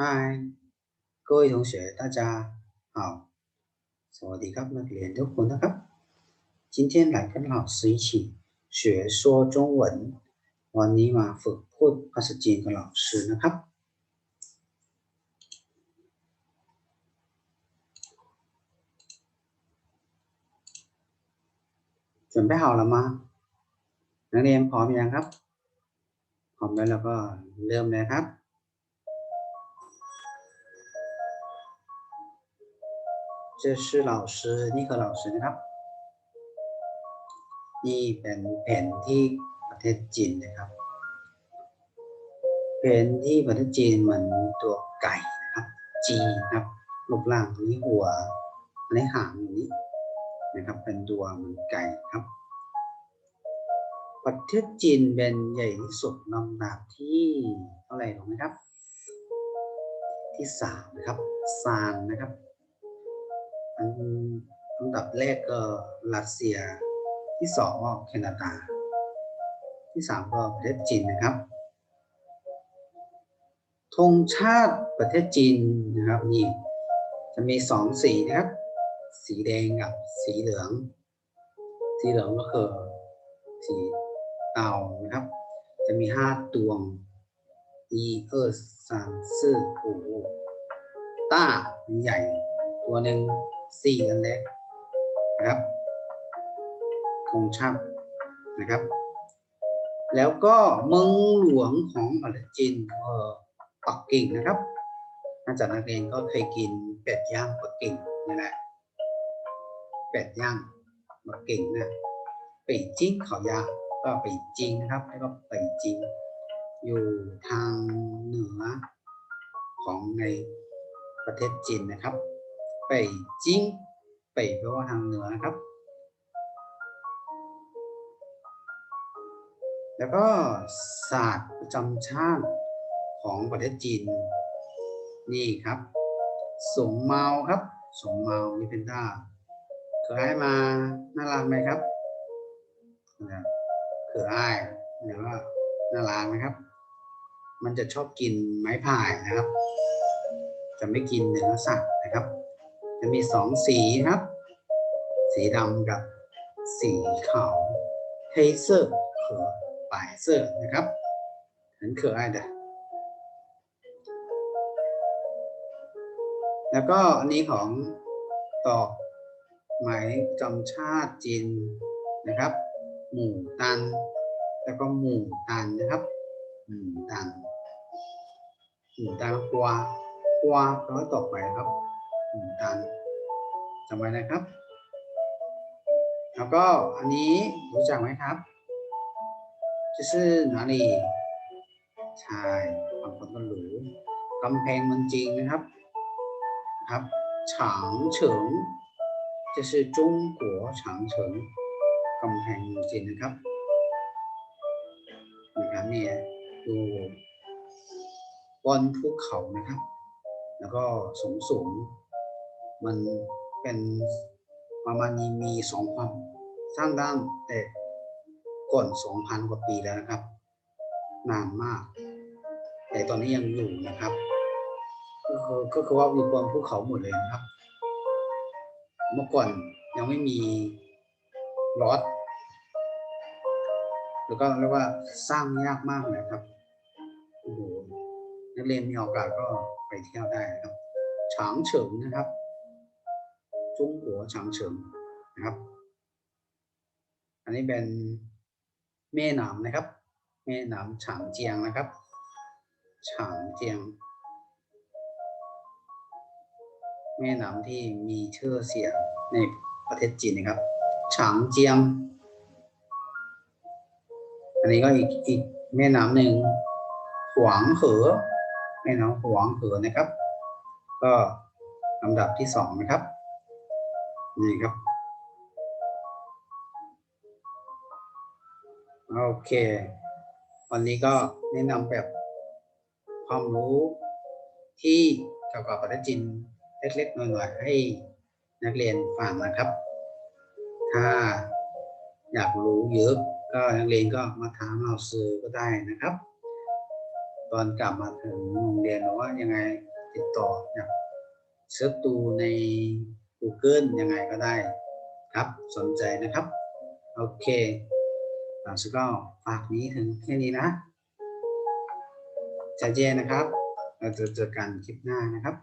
嗨，各位同学，大家好，สวัสดีครับนักเรียนทุกคนนะครับ 今天来跟老师一起学说中文วันนี้มาฝึกพูดภาษาจีนกับ老师นะครับ chuẩn bị 好了吗นักเรียนพร้อมยังครับ พร้อมแล้วเราก็เริ่มเลยครับ 这是老师นี่คือ老师นะครับ นี่เป็นแผนที่ประเทศจีนนะครับแผนที่ประเทศจีนเหมือนตัวไก่นะครับจีนะครับรูปร่างตรงนี้หัวอันนี้หางอย่างนี้นะครับ เป็นตัวเหมือนไก่ครับ ประเทศจีนเป็นใหญ่ที่สุดลำดับที่เท่าไหร่รู้ไหมครับ ที่สามนะครับซานนะครับ อันดับแรกก็รัสเซีย ที่สองก็แคนาดา ที่สามก็ประเทศจีนนะครับธงชาติประเทศจีนนะครับนี่จะมีสองสีนะครับ สีแดงกับสีเหลือง สีเหลืองก็คือสีเตานะครับ จะมีห้าดวงอีเออสามสี่หูต้าใหญ่ ตัวหนึ่ง สี่อันเล็กนะครับธงชาตินะครับ แล้วก็เมืองหลวงของประเทศจีนก็ปักกิ่งนะครับน่าจะนักเรียนก็เคยกินเป็ดย่างปักกิ่งนี่แหละเป็ดย่างปักกิ่งนะปีจิ้งเขายาก็ปีจิงนะครับแล้วก็ปีจิงอยู่ทางเหนือของในประเทศจีนนะครับ ไปจิ้งไปแปลว่าทางเหนือนะครับ แล้วก็ศาสตร์ประจำชาติของประเทศจีน นี่ครับสงเมาครับสงเมานี่เป็นท่าเคยให้มาน่ารักไหมครับนะครับเคยให้หรือว่าน่ารักนะครับ มันจะชอบกินไม้พายนะครับ จะไม่กินเนื้อสัตว์นะครับ จะมีสองสีนะครับ สีดำกับสีขาว黑色和白色นะครับ很可爱的แล้วก็อันนี้ของตอกหมายจำชาติจีนนะครับ หมู่ตัน แล้วก็หมู่ตันนะครับ หมู่ตัน หมู่ตันกวากวาร้อยต่อไปครับ ืตันจำไว้นะครับ แล้วก็อันนี้รู้จักไหมครับจะชื่อนาลีใช่บางคนก็รือกำแพงมันจริงนะครับครับฉางเฉิงจะชื่อจุ้งหัวฉางเฉิงกำแพงจริงนะครับนะครับนี่ดูบนภูเขานะครับ แล้วก็สูงสูง มันเป็นประมาณนี้มีสองความสร้างด้านแต่ก่อนสองพันกว่าปีแล้วนะครับ นานมาก แต่ตอนนี้ยังอยู่นะครับ ก็คือก็คือว่าอยู่บนภูเขาหมดเลยนะครับ เมื่อก่อนยังไม่มีรถแล้วก็เรียกว่าสร้างยากมากนะครับโอ้โหนักเรียนมีโอกาสก็ไปเที่ยวได้นะครับฉางเฉิงนะครับ จงหัวฉางเฉิงนะครับ อันนี้เป็นแม่น้ำนะครับแม่น้ำฉางเจียงนะครับฉางเจียง แม่น้ำที่มีชื่อเสียงในประเทศจีนนะครับฉางเจียง อันนี้ก็อีกอีกแม่น้ำหนึ่งหวางเหอแม่น้ำหวางเหอนะครับ ก็ลำดับที่สองนะครับ นี่ครับ โอเค วันนี้ก็แนะนำแบบความรู้ที่เกี่ยวกับประเทศจีนเล็กๆหน่อยๆให้นักเรียนฟังนะครับ ถ้าอยากรู้เยอะก็นักเรียนก็มาถามเราซื้อก็ได้นะครับ ตอนกลับมาถึงโรงเรียนหรือว่ายังไงติดต่อเนี่ยเสิร์ชดูใน Google ยังไงก็ได้ครับสนใจนะครับ โอเคหลังสุดก็ฝากนี้ถึงแค่นี้นะใจเย็นนะครับ เราจะเจอกันคลิปหน้านะครับ